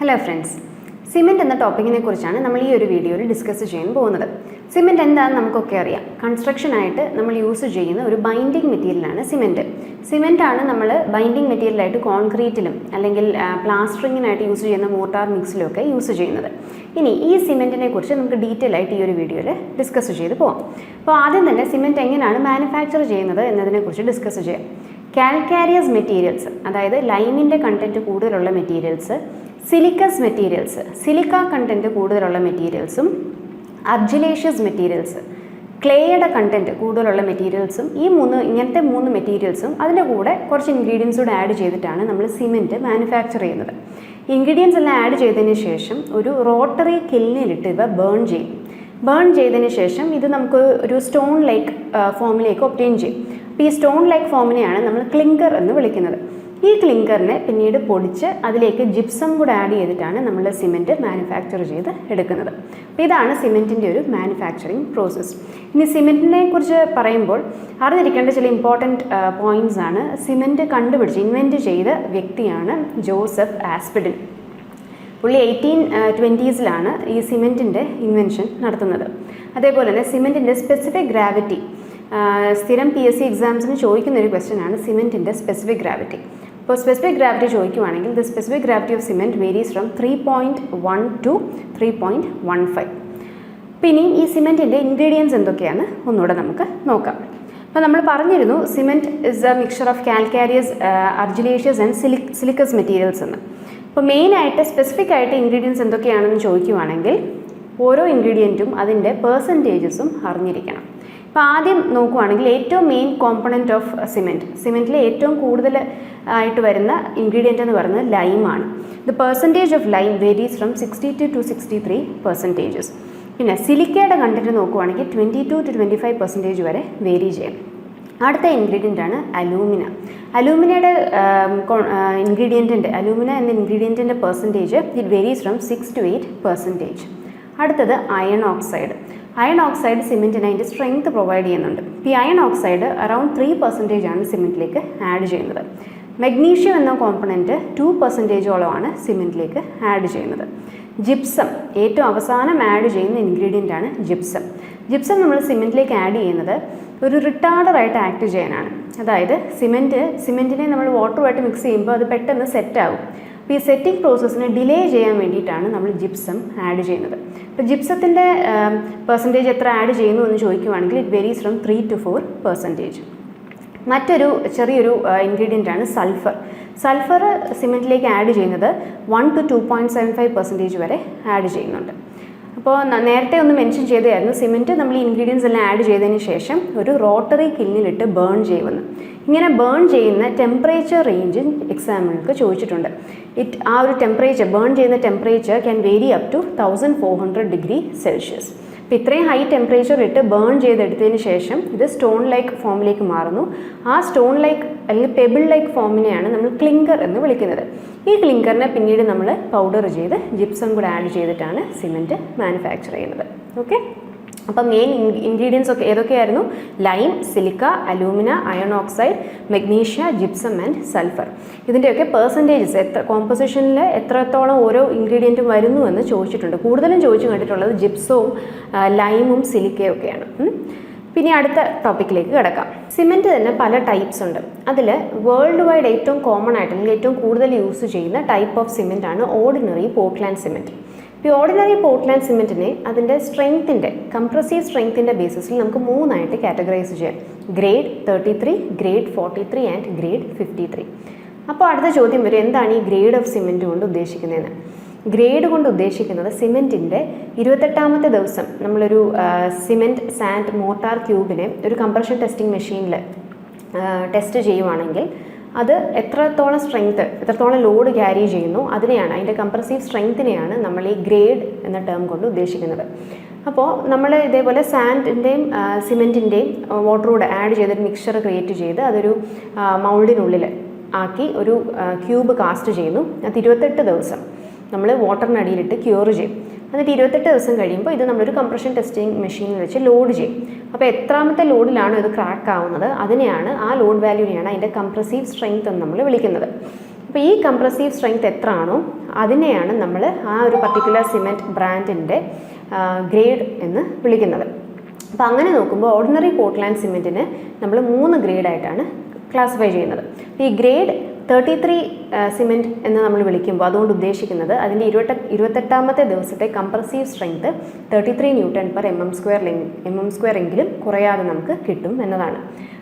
Hello friends cement എന്ന ടോപ്പിക്കിനെ കുറിച്ചാണ് നമ്മൾ ഈ ഒരു വീഡിയോയിൽ ഡിസ്കസ് ചെയ്യാൻ പോകുന്നത്. സിമെന്റ് എന്താണെന്ന് നമുക്കൊക്കെ അറിയാം. കൺസ്ട്രക്ഷനായിട്ട് നമ്മൾ യൂസ് ചെയ്യുന്ന ഒരു ബൈൻഡിങ് മെറ്റീരിയലാണ് സിമെന്റ് സിമെന്റ് ആണ് നമ്മൾ ബൈൻഡിങ് മെറ്റീരിയലായിട്ട് കോൺക്രീറ്റിലും അല്ലെങ്കിൽ പ്ലാസ്റ്ററിങ്ങിനായിട്ട് യൂസ് ചെയ്യുന്ന മോട്ടാർ മിക്സിലും ഒക്കെ യൂസ് ചെയ്യുന്നത്. ഇനി ഈ സിമെന്റിനെ കുറിച്ച് നമുക്ക് ഡീറ്റെയിൽ ആയിട്ട് ഈ ഒരു വീഡിയോയിൽ ഡിസ്കസ് ചെയ്ത് പോകാം അപ്പോൾ ആദ്യം തന്നെ സിമെന്റ് എങ്ങനെയാണ് മാനുഫാക്ചർ ചെയ്യുന്നത് എന്നതിനെക്കുറിച്ച് ഡിസ്കസ് ചെയ്യാം. കാൽക്കാരിയസ് മെറ്റീരിയൽസ് അതായത് ലൈമിന്റെ കണ്ടന്റ് കൂടുതലുള്ള materials siliceous materials silica content കൂടുതലുള്ള മെറ്റീരിയൽസും അർജിലേഷ്യസ് മെറ്റീരിയൽസ് ക്ലേയുടെ കണ്ടന്റ് കൂടുതലുള്ള മെറ്റീരിയൽസും ഈ മൂന്ന് ഇങ്ങനത്തെ മൂന്ന് മെറ്റീരിയൽസും അതിന്റെ കൂടെ കുറച്ച് ഇൻഗ്രീഡിയൻസ് കൂടെ ആഡ് ചെയ്തിട്ടാണ് നമ്മൾ സിമെന്റ് മാനുഫാക്ചർ ചെയ്യുന്നത്. ഇൻഗ്രീഡിയൻസ് എല്ലാം ആഡ് ചെയ്തതിന് ശേഷം ഒരു റോട്ടറി കില്ലിലിട്ട് ഇവ ബേൺ ചെയ്യും. ബേൺ ചെയ്തതിന് ശേഷം ഇത് നമുക്ക് ഒരു സ്റ്റോൺ ലൈക്ക് ഫോമിലേക്ക് ഒപ്റ്റെയിൻ ചെയ്യും. അപ്പോൾ ഈ സ്റ്റോൺ ലൈക്ക് ഫോമിനെയാണ് നമ്മൾ ക്ലിങ്കർ എന്ന് വിളിക്കുന്നത്. ഈ ക്ലിങ്കറിനെ പിന്നീട് പൊടിച്ച് അതിലേക്ക് ജിപ്സം കൂടെ ആഡ് ചെയ്തിട്ടാണ് നമ്മൾ സിമെന്റ് മാനുഫാക്ചർ ചെയ്ത് എടുക്കുന്നത്. അപ്പോൾ ഇതാണ് സിമെന്റിന്റെ ഒരു മാനുഫാക്ചറിങ് പ്രോസസ്സ് ഇനി സിമെന്റിനെ കുറിച്ച് പറയുമ്പോൾ അറിഞ്ഞിരിക്കേണ്ട ചില ഇമ്പോർട്ടന്റ് പോയിന്റ്സ് ആണ്. സിമെന്റ് കണ്ടുപിടിച്ച് ഇൻവെന്റ് ചെയ്ത വ്യക്തിയാണ് ജോസഫ് ആസ്പിഡിൻ. പുള്ളി എയ്റ്റീൻ ട്വന്റീസിലാണ് ഈ സിമെന്റിന്റെ ഇൻവെൻഷൻ നടത്തുന്നത്. അതേപോലെ തന്നെ സിമെന്റിന്റെ സ്പെസിഫിക് ഗ്രാവിറ്റി സ്ഥിരം പി എസ് സി എക്സാംസിന് ചോദിക്കുന്ന ഒരു ക്വസ്റ്റ്യനാണ് സിമെന്റിന്റെ സ്പെസിഫിക് ഗ്രാവിറ്റി ഇപ്പോൾ specific gravity ചോദിക്കുവാണെങ്കിൽ the specific gravity of cement varies from three point one to three point one five പിന്നെയും ഈ സിമെന്റിന്റെ ഇൻഗ്രീഡിയൻസ് എന്തൊക്കെയാണ്? ഒന്നുകൂടെ നമുക്ക് നോക്കാം. അപ്പോൾ നമ്മൾ പറഞ്ഞിരുന്നു cement is a mixer of calcareous argillaceous and silic siliceous materials എന്ന്. അപ്പോൾ മെയിനായിട്ട് സ്പെസിഫിക് ആയിട്ട് ഇൻഗ്രീഡിയൻസ് എന്തൊക്കെയാണെന്ന് ചോദിക്കുവാണെങ്കിൽ ഓരോ ഇൻഗ്രീഡിയന്റും അതിന്റെ പേഴ്സന്റേജസും അറിഞ്ഞിരിക്കണം. ഇപ്പോൾ ആദ്യം നോക്കുവാണെങ്കിൽ ഏറ്റവും മെയിൻ കോമ്പണന്റ് ഓഫ് സിമെന്റ് സിമെന്റിലെ ഏറ്റവും കൂടുതൽ ആയിട്ട് വരുന്ന ഇൻഗ്രീഡിയന്റ് എന്ന് പറയുന്നത് ലൈമാണ് the percentage of lime varies from sixty two to sixty three percentages പിന്നെ സിലിക്കയുടെ കണ്ടന്റ് നോക്കുവാണെങ്കിൽ twenty two to twenty five percentage വരെ വേരി ചെയ്യും. അടുത്ത ഇൻഗ്രീഡിയന്റ് ആണ് അലൂമിന അലൂമിനയുടെ ഇൻഗ്രീഡിയന്റിന്റെ അലൂമിന എന്ന ഇൻഗ്രീഡിയന്റിന്റെ percentage it varies from six to eight percentage അടുത്തത് അയൺ ഓക്സൈഡ് അയൺ ഓക്സൈഡ് സിമെന്റിന് അതിന്റെ സ്ട്രെങ്ത് പ്രൊവൈഡ് ചെയ്യുന്നുണ്ട്. ഈ iron oxide around three percentage ആണ് സിമെന്റിലേക്ക് ആഡ് ചെയ്യുന്നത്. മഗ്നീഷ്യം എന്ന കോമ്പണന്റ് ടു പെർസെന്റേജോളമാണ് സിമെന്റിലേക്ക് ആഡ് ചെയ്യുന്നത്. ജിപ്സം ഏറ്റവും അവസാനം ആഡ് ചെയ്യുന്ന ഇൻഗ്രീഡിയന്റ് ആണ് ജിപ്സം ജിപ്സം നമ്മൾ സിമെന്റിലേക്ക് ആഡ് ചെയ്യുന്നത് ഒരു റിട്ടാർഡറായിട്ട് ആക്ട് ചെയ്യാനാണ്. അതായത് സിമെന്റ് സിമെന്റിനെ നമ്മൾ വാട്ടറുമായിട്ട് മിക്സ് ചെയ്യുമ്പോൾ അത് പെട്ടെന്ന് സെറ്റാകും അപ്പോൾ ഈ സെറ്റിംഗ് പ്രോസസ്സിനെ ഡിലേ ചെയ്യാൻ വേണ്ടിയിട്ടാണ് നമ്മൾ ജിപ്സം ആഡ് ചെയ്യുന്നത്. അപ്പോൾ ജിപ്സത്തിന്റെ പെർസെന്റേജ് എത്ര ആഡ് ചെയ്യുന്നു എന്ന് ചോദിക്കുവാണെങ്കിൽ it varies from three to four percentage മറ്റൊരു ചെറിയൊരു ഇൻഗ്രീഡിയന്റ് ആണ് സൾഫർ സൾഫർ സിമെന്റിലേക്ക് ആഡ് ചെയ്യുന്നത് one to two point seven five percentage വരെ ആഡ് ചെയ്യുന്നുണ്ട്. അപ്പോൾ നേരത്തെ ഒന്ന് മെൻഷൻ ചെയ്തതായിരുന്നു. സിമെന്റ് നമ്മൾ ഈ ഇൻഗ്രീഡിയൻസ് എല്ലാം ആഡ് ചെയ്തതിന് ശേഷം ഒരു റോട്ടറി കിന്നിലിട്ട് ബേൺ ചെയ്യുമെന്ന് ഇങ്ങനെ ബേൺ ചെയ്യുന്ന ടെമ്പറേച്ചർ റേഞ്ച് എക്സാമ്പിൾക്ക് ചോദിച്ചിട്ടുണ്ട്. ഇറ്റ് ആ ഒരു ടെമ്പറേച്ചർ ബേൺ ചെയ്യുന്ന temperature can vary up to thousand four hundred degree Celsius അപ്പോൾ ഇത്രയും ഹൈ ടെമ്പറേച്ചർ ഇട്ട് ബേൺ ചെയ്തെടുത്തതിന് ശേഷം ഇത് സ്റ്റോൺ ലൈക്ക് ഫോമിലേക്ക് മാറുന്നു. ആ സ്റ്റോൺ ലൈക്ക് അല്ലെങ്കിൽ പെബിൾ ലൈക്ക് ഫോമിനെയാണ് നമ്മൾ ക്ലിങ്കർ എന്ന് വിളിക്കുന്നത്. ഈ ക്ലിങ്കറിനെ പിന്നീട് നമ്മൾ പൗഡർ ചെയ്ത് ജിപ്സം കൂടെ ആഡ് ചെയ്തിട്ടാണ് സിമെന്റ് മാനുഫാക്ചർ ചെയ്യുന്നത്. ഓക്കെ അപ്പം മെയിൻ ഇൻഗ്രീഡിയൻസ് ഒക്കെ ഏതൊക്കെയായിരുന്നു? Lime silica alumina iron oxide magnesia gypsum and sulphur ഇതിന്റെയൊക്കെ പെർസെന്റേജസ് എത്ര കോമ്പസിഷനിൽ എത്രത്തോളം ഓരോ ഇൻഗ്രീഡിയന്റും വരുന്നു എന്ന് ചോദിച്ചിട്ടുണ്ട്. കൂടുതലും ചോദിച്ചു കണ്ടിട്ടുള്ളത് ജിപ്സവും ലൈമും സിലിക്കയും ഒക്കെയാണ് പിന്നെ അടുത്ത ടോപ്പിക്കിലേക്ക് കിടക്കാം. സിമെന്റ് തന്നെ പല ടൈപ്സ് ഉണ്ട്. അതിൽ വേൾഡ് വൈഡ് ഏറ്റവും കോമൺ ആയിട്ട് അല്ലെങ്കിൽ ഏറ്റവും കൂടുതൽ യൂസ് ചെയ്യുന്ന ടൈപ്പ് ഓഫ് സിമെന്റ് ആണ് ഓർഡിനറി പോർട്ട്ലാൻഡ് സിമെന്റ് ഈ ഓർഡിനറി പോർട്ട്ലാൻഡ് സിമെന്റിനെ അതിന്റെ സ്ട്രെങ്ത്തിന്റെ കംപ്രസീവ് സ്ട്രെങ്ത്തിന്റെ ബേസിസിൽ നമുക്ക് മൂന്നായിട്ട് കാറ്റഗറൈസ് ചെയ്യാം. Grade thirty three grade forty three and grade fifty three അപ്പോൾ അടുത്ത ചോദ്യം വരും എന്താണ് ഈ ഗ്രേഡ് ഓഫ് സിമെന്റ് കൊണ്ട് ഉദ്ദേശിക്കുന്നതെന്ന്? ഗ്രേഡ് കൊണ്ട് ഉദ്ദേശിക്കുന്നത് സിമെന്റിന്റെ ഇരുപത്തെട്ടാമത്തെ ദിവസം നമ്മളൊരു സിമെന്റ് സാൻഡ് മോട്ടാർ ക്യൂബിനെ ഒരു കംപ്രഷൻ ടെസ്റ്റിംഗ് മെഷീനിൽ ടെസ്റ്റ് ചെയ്യുവാണെങ്കിൽ അത് എത്രത്തോളം സ്ട്രെങ്ത് എത്രത്തോളം ലോഡ് ക്യാരി ചെയ്യുന്നു അതിനെയാണ് അതിന്റെ കംപ്രസീവ് സ്ട്രെങ്ത്തിനെയാണ് നമ്മൾ ഈ ഗ്രേഡ് എന്ന ടേം കൊണ്ട് ഉദ്ദേശിക്കുന്നത്. അപ്പോൾ നമ്മൾ ഇതേപോലെ സാൻഡിന്റെയും സിമെന്റിന്റെയും വാട്ടറോട് ആഡ് ചെയ്തൊരു മിക്സ്ചർ ക്രിയേറ്റ് ചെയ്ത് അതൊരു മൗൾഡിനുള്ളിൽ ആക്കി ഒരു ക്യൂബ് കാസ്റ്റ് ചെയ്യുന്നു. അത് ഇരുപത്തെട്ട് ദിവസം നമ്മൾ വാട്ടറിനടിയിലിട്ട് ക്യൂർ ചെയ്യും. എന്നിട്ട് ഇരുപത്തെട്ട് ദിവസം കഴിയുമ്പോൾ ഇത് നമ്മളൊരു കംപ്രഷൻ ടെസ്റ്റിംഗ് മെഷീനിൽ വെച്ച് ലോഡ് ചെയ്യും. അപ്പോൾ എത്രാമത്തെ ലോഡിലാണ് ഇത് ക്രാക്ക് ആവുന്നത്? അതിനെയാണ് ആ ലോഡ് വാല്യൂവിനെയാണ് അതിന്റെ കംപ്രസീവ് സ്ട്രെങ്ത് എന്ന് നമ്മൾ വിളിക്കുന്നത്. അപ്പോൾ ഈ കംപ്രസീവ് സ്ട്രെങ്ത് എത്ര ആണോ അതിനെയാണ് നമ്മൾ ആ ഒരു പർട്ടിക്കുലർ സിമെന്റ് ബ്രാൻഡിന്റെ ഗ്രേഡ് എന്ന് വിളിക്കുന്നത്. അപ്പോൾ അങ്ങനെ നോക്കുമ്പോൾ ഓർഡിനറി പോർട്ട്ലാൻഡ് സിമെന്റിന് നമ്മൾ മൂന്ന് ഗ്രേഡായിട്ടാണ് ക്ലാസിഫൈ ചെയ്യുന്നത്. ഈ ഗ്രേഡ് തേർട്ടി ത്രീ സിമെന്റ് എന്ന് നമ്മൾ വിളിക്കുമ്പോൾ അതുകൊണ്ട് ഉദ്ദേശിക്കുന്നത് അതിന്റെ ഇരുപത്തെ ഇരുപത്തെട്ടാമത്തെ ദിവസത്തെ compressive strength thirty three newton per M M square M M square എങ്കിലും കുറയാതെ നമുക്ക് കിട്ടും എന്നതാണ്.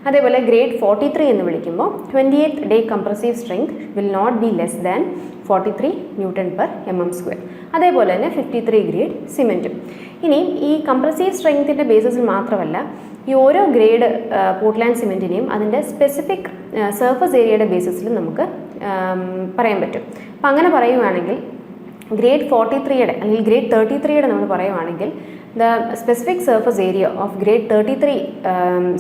അതേപോലെ ഗ്രേഡ് ഫോർട്ടി ത്രീ എന്ന് വിളിക്കുമ്പോൾ twenty eighth day compressive strength will not be less than forty three newton per M M square അതേപോലെ തന്നെ ഫിഫ്റ്റി ത്രീ ഗ്രേഡ് സിമെന്റും ഇനി ഈ കംപ്രസീവ് സ്ട്രെങ്ത്തിന്റെ ബേസിസിൽ മാത്രമല്ല ഈ ഓരോ ഗ്രേഡ് പോർട്ട്ലാൻഡ് സിമെന്റിനെയും അതിന്റെ സ്പെസിഫിക് സർഫസ് ഏരിയയുടെ ബേസിസിലും നമുക്ക് പറയാൻ പറ്റും. അപ്പം അങ്ങനെ പറയുകയാണെങ്കിൽ ഗ്രേഡ് ഫോർട്ടി ത്രീയുടെ അല്ലെങ്കിൽ ഗ്രേഡ് തേർട്ടി ത്രീയുടെ നമ്മൾ പറയുവാണെങ്കിൽ the specific surface area of grade thirty three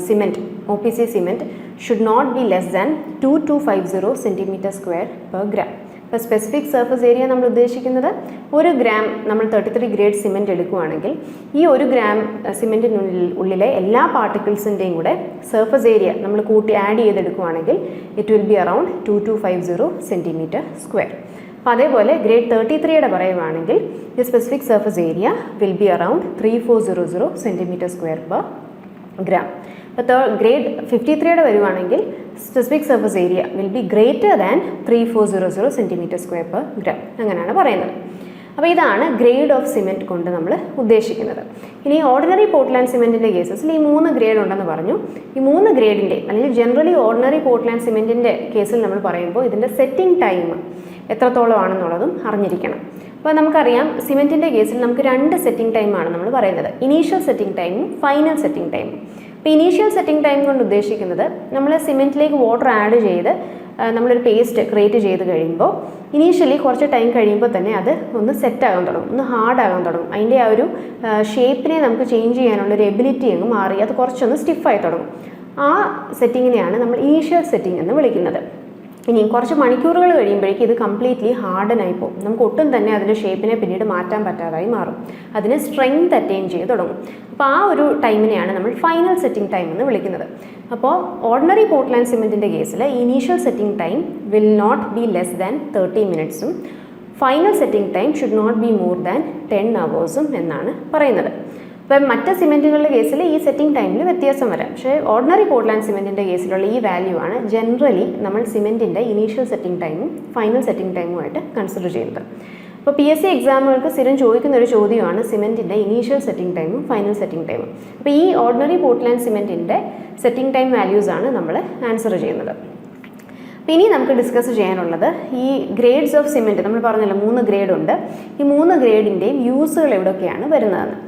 cement O P C cement should not be less than two two five zero centimetre square per gram ഇപ്പോൾ സ്പെസിഫിക് സർഫസ് ഏരിയ നമ്മൾ ഉദ്ദേശിക്കുന്നത് ഒരു gram നമ്മൾ thirty three grade cement എടുക്കുകയാണെങ്കിൽ ഈ ഒരു gram സിമെന്റിനുള്ളിൽ ഉള്ളിലെ എല്ലാ പാർട്ടിക്കിൾസിന്റെയും കൂടെ സർഫസ് ഏരിയ നമ്മൾ കൂട്ടി add ചെയ്തെടുക്കുകയാണെങ്കിൽ it will be around two two five zero centimetre square അപ്പോൾ അതേപോലെ ഗ്രേഡ് തേർട്ടി ത്രീയുടെ പറയുവാണെങ്കിൽ ഈ specific surface area will be around three four zero zero centimetre square per gram അപ്പോൾ ഗ്രേഡ് ഫിഫ്റ്റി ത്രീയുടെ വരുവാണെങ്കിൽ specific surface area will be greater than three four zero zero centimetre square per gram അങ്ങനെയാണ് പറയുന്നത്. അപ്പോൾ ഇതാണ് grade of cement കൊണ്ട് നമ്മൾ ഉദ്ദേശിക്കുന്നത്. ഇനി ഓർഡിനറി പോർട്ട്ലാൻഡ് സിമെന്റിന്റെ കേസസിൽ ഈ മൂന്ന് ഗ്രേഡ് ഉണ്ടെന്ന് പറഞ്ഞു. ഈ മൂന്ന് ഗ്രേഡിന്റെ അല്ലെങ്കിൽ ജനറലി ഓർഡിനറി പോർട്ട്ലാൻഡ് സിമെന്റിന്റെ കേസിൽ നമ്മൾ പറയുമ്പോൾ ഇതിന്റെ സെറ്റിംഗ് ടൈം എത്രത്തോളം ആണെന്നുള്ളതും അറിഞ്ഞിരിക്കണം. അപ്പോൾ നമുക്കറിയാം സിമെന്റിന്റെ കേസിൽ നമുക്ക് രണ്ട് സെറ്റിംഗ് ടൈമാണ് നമ്മൾ പറയുന്നത്. ഇനീഷ്യൽ സെറ്റിംഗ് ടൈമും ഫൈനൽ സെറ്റിംഗ് ടൈമും ഇപ്പോൾ ഇനീഷ്യൽ സെറ്റിംഗ് ടൈം കൊണ്ട് ഉദ്ദേശിക്കുന്നത് നമ്മൾ സിമെന്റിലേക്ക് വാട്ടർ ആഡ് ചെയ്ത് നമ്മളൊരു പേസ്റ്റ് ക്രിയേറ്റ് ചെയ്ത് കഴിയുമ്പോൾ ഇനീഷ്യലി കുറച്ച് ടൈം കഴിയുമ്പോൾ തന്നെ അത് ഒന്ന് സെറ്റ് ആകാൻ തുടങ്ങും ഒന്ന് ഹാർഡ് ആകാൻ തുടങ്ങും. അതിന്റെ ആ ഒരു ഷേപ്പിനെ നമുക്ക് ചേഞ്ച് ചെയ്യാനുള്ളൊരു എബിലിറ്റി അങ്ങ് മാറി അത് കുറച്ചൊന്ന് സ്റ്റിഫായി തുടങ്ങും. ആ സെറ്റിങ്ങിനെയാണ് നമ്മൾ ഇനീഷ്യൽ സെറ്റിംഗ് എന്ന് വിളിക്കുന്നത്. ഇനി കുറച്ച് മണിക്കൂറുകൾ കഴിയുമ്പോഴേക്കും ഇത് കംപ്ലീറ്റ്ലി ഹാർഡൻ ആയി പോകും. നമുക്ക് ഒട്ടും തന്നെ അതിന്റെ ഷേപ്പിനെ പിന്നീട് മാറ്റാൻ പറ്റാതായി മാറും. അതിന് സ്ട്രെങ്ത് അറ്റൈൻ ചെയ്ത് തുടങ്ങും. അപ്പോൾ ആ ഒരു ടൈമിനെയാണ് നമ്മൾ ഫൈനൽ സെറ്റിംഗ് ടൈം എന്ന് വിളിക്കുന്നത്. അപ്പോൾ ഓർഡിനറി പോർട്ട്ലാൻഡ് സിമെന്റിന്റെ കേസിൽ initial setting time will not be less than thirty മിനിറ്റ്സും final setting time should not be more than ten അവേഴ്സും എന്നാണ് പറയുന്നത്. ഇപ്പം മറ്റ് സിമെന്റുകളുടെ കേസിൽ ഈ സെറ്റിംഗ് ടൈമിൽ വ്യത്യാസം വരാം. പക്ഷേ ഓർഡിനറി പോർട്ട്ലാൻഡ് സിമെന്റിന്റെ കേസിലുള്ള ഈ വാല്യൂ ആണ് ജനറലി നമ്മൾ സിമെന്റിന്റെ ഇനീഷ്യൽ സെറ്റിംഗ് ടൈമും ഫൈനൽ സെറ്റിംഗ് ടൈമുമായിട്ട് കൺസിഡർ ചെയ്യുന്നത്. അപ്പോൾ പി എസ് സി എക്സാമുകൾക്ക് സ്ഥിരം ചോദിക്കുന്ന ഒരു ചോദ്യമാണ് സിമെന്റിന്റെ ഇനീഷ്യൽ സെറ്റിംഗ് ടൈമും ഫൈനൽ സെറ്റിംഗ് ടൈമും അപ്പോൾ ഈ ഓർഡിനറി പോർട്ട്ലാൻഡ് സിമെന്റിന്റെ സെറ്റിംഗ് ടൈം വാല്യൂസ് ആണ് നമ്മൾ ആൻസർ ചെയ്യുന്നത്. ഇനി നമുക്ക് ഡിസ്കസ് ചെയ്യാനുള്ളത് ഈ ഗ്രേഡ്സ് ഓഫ് സിമെന്റ് നമ്മൾ പറഞ്ഞല്ലോ മൂന്ന് ഗ്രേഡ് ഉണ്ട്. ഈ മൂന്ന് ഗ്രേഡിന്റെയും യൂസുകൾ എവിടെയൊക്കെയാണ് വരുന്നതെന്ന്.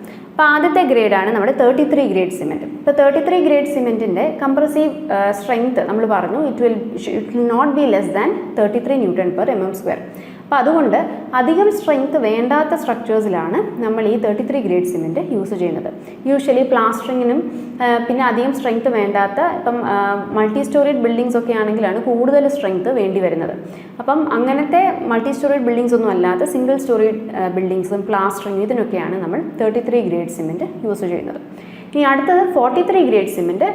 അപ്പോൾ ആദ്യത്തെ ഗ്രേഡാണ് നമ്മുടെ തേർട്ടി ത്രീ ഗ്രേഡ് സിമെന്റ് ഇപ്പോൾ തേർട്ടി ത്രീ ഗ്രേഡ് സിമെന്റിന്റെ കംപ്രസീവ് സ്ട്രെങ്ത് നമ്മൾ പറഞ്ഞു it will it will not be less than thirty three newton per M M square അപ്പോൾ അതുകൊണ്ട് അധികം സ്ട്രെങ്ത് വേണ്ടാത്ത സ്ട്രക്ചേഴ്സിലാണ് നമ്മൾ ഈ thirty three grade cement use ചെയ്യുന്നത് യൂഷ്വലി പ്ലാസ്റ്ററിങ്ങിനും പിന്നെ അധികം സ്ട്രെങ്ത് വേണ്ടാത്ത ഇപ്പം മൾട്ടി സ്റ്റോറേഡ് ബിൽഡിങ്സ് ഒക്കെ ആണെങ്കിലാണ് കൂടുതൽ സ്ട്രെങ്ത് വേണ്ടി വരുന്നത്. അപ്പം അങ്ങനത്തെ മൾട്ടി സ്റ്റോറേഡ് ബിൽഡിങ്സ് ഒന്നും അല്ലാത്ത സിംഗിൾ സ്റ്റോറേഡ് ബിൽഡിങ്സും പ്ലാസ്റ്ററിങ് ഇതിനൊക്കെയാണ് നമ്മൾ thirty three grade cement use ചെയ്യുന്നത്. ഇനി അടുത്തത് ഫോർട്ടി ത്രീ ഗ്രേഡ് സിമെന്റ്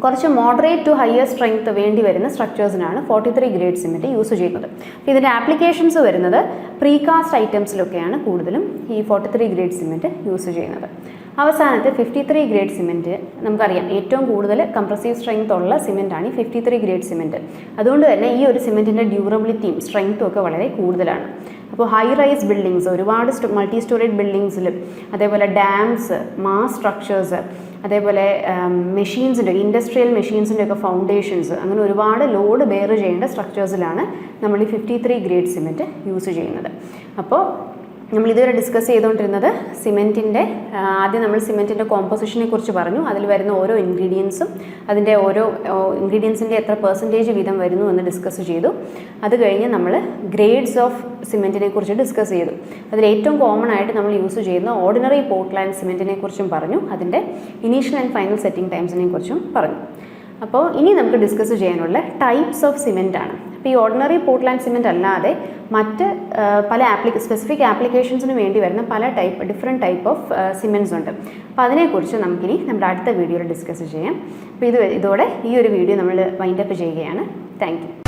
കുറച്ച് മോഡറേറ്റ് ടു ഹയർ സ്ട്രെങ്ത് വേണ്ടി വരുന്ന സ്ട്രക്ചേഴ്സിനാണ് forty three grade cement use ചെയ്യുന്നത്. ഇതിന്റെ ആപ്ലിക്കേഷൻസ് വരുന്നത് പ്രീകാസ്റ്റ് ഐറ്റംസിലൊക്കെയാണ് കൂടുതലും ഈ forty three grade cement use ചെയ്യുന്നത്. അവസാനത്തെ ഫിഫ്റ്റി ത്രീ ഗ്രേഡ് സിമെന്റ് നമുക്കറിയാം ഏറ്റവും കൂടുതൽ കംപ്രസീവ് സ്ട്രെങ്ത് ഉള്ള സിമെന്റാണ് ഈ ഫിഫ്റ്റി ത്രീ ഗ്രേഡ് സിമെന്റ് അതുകൊണ്ട് തന്നെ ഈ ഒരു സിമെന്റിന്റെ ഡ്യൂറബിലിറ്റിയും സ്ട്രെങ്ത്തും ഒക്കെ വളരെ കൂടുതലാണ്. അപ്പോൾ ഹൈ റൈസ് ബിൽഡിങ്സ് ഒരുപാട് മൾട്ടി സ്റ്റോറേഡ് ബിൽഡിങ്സിലും അതേപോലെ ഡാംസ് മാസ് സ്ട്രക്ചേഴ്സ് അതേപോലെ മെഷീൻസിന്റെ ഇൻഡസ്ട്രിയൽ മെഷീൻസിന്റെ ഒക്കെ ഫൗണ്ടേഷൻസ് അങ്ങനെ ഒരുപാട് ലോഡ് ബെയർ ചെയ്യേണ്ട സ്ട്രക്ചേഴ്സിലാണ് നമ്മൾ ഈ fifty three grade cement use ചെയ്യുന്നത്. അപ്പോൾ നമ്മൾ ഇതുവരെ ഡിസ്കസ് ചെയ്തുകൊണ്ടിരുന്നത് സിമെന്റിന്റെ ആദ്യം നമ്മൾ സിമെന്റിന്റെ കോമ്പോസിഷനെ കുറിച്ച് പറഞ്ഞു. അതിൽ വരുന്ന ഓരോ ഇൻഗ്രീഡിയൻസും അതിന്റെ ഓരോ ഇൻഗ്രീഡിയൻസിന്റെ എത്ര പെർസെന്റേജ് വീതം വരുന്നു എന്ന് ഡിസ്കസ് ചെയ്തു. അത് കഴിഞ്ഞ് നമ്മൾ ഗ്രേഡ്സ് ഓഫ് സിമെന്റിനെ കുറിച്ച് ഡിസ്കസ് ചെയ്തു. അതിൽ ഏറ്റവും കോമൺ ആയിട്ട് നമ്മൾ യൂസ് ചെയ്യുന്ന ഓർഡിനറി പോർട്ട്ലാൻഡ് സിമെന്റിനെ കുറിച്ചും പറഞ്ഞു. അതിന്റെ ഇനീഷ്യൽ ആൻഡ് ഫൈനൽ സെറ്റിംഗ് ടൈംസിനെ കുറിച്ചും പറഞ്ഞു. അപ്പോൾ ഇനി നമുക്ക് ഡിസ്കസ് ചെയ്യാനുള്ള ടൈപ്സ് ഓഫ് സിമെന്റ് ആണ്. അപ്പോൾ ഈ ഓർഡിനറി പോർട്ട്ലാൻഡ് സിമെന്റ് അല്ലാതെ മറ്റ് പല ആപ്ലിക്ക സ്പെസിഫിക് ആപ്ലിക്കേഷൻസിന് വേണ്ടി വരുന്ന പല type different type of cements ഉണ്ട്. അപ്പോൾ അതിനെക്കുറിച്ച് നമുക്കിനി നമ്മുടെ അടുത്ത വീഡിയോയിൽ ഡിസ്കസ് ചെയ്യാം. അപ്പോൾ ഇത് ഇതോടെ ഈ ഒരു വീഡിയോ നമ്മൾ വൈൻഡപ്പ് ചെയ്യുകയാണ്. താങ്ക്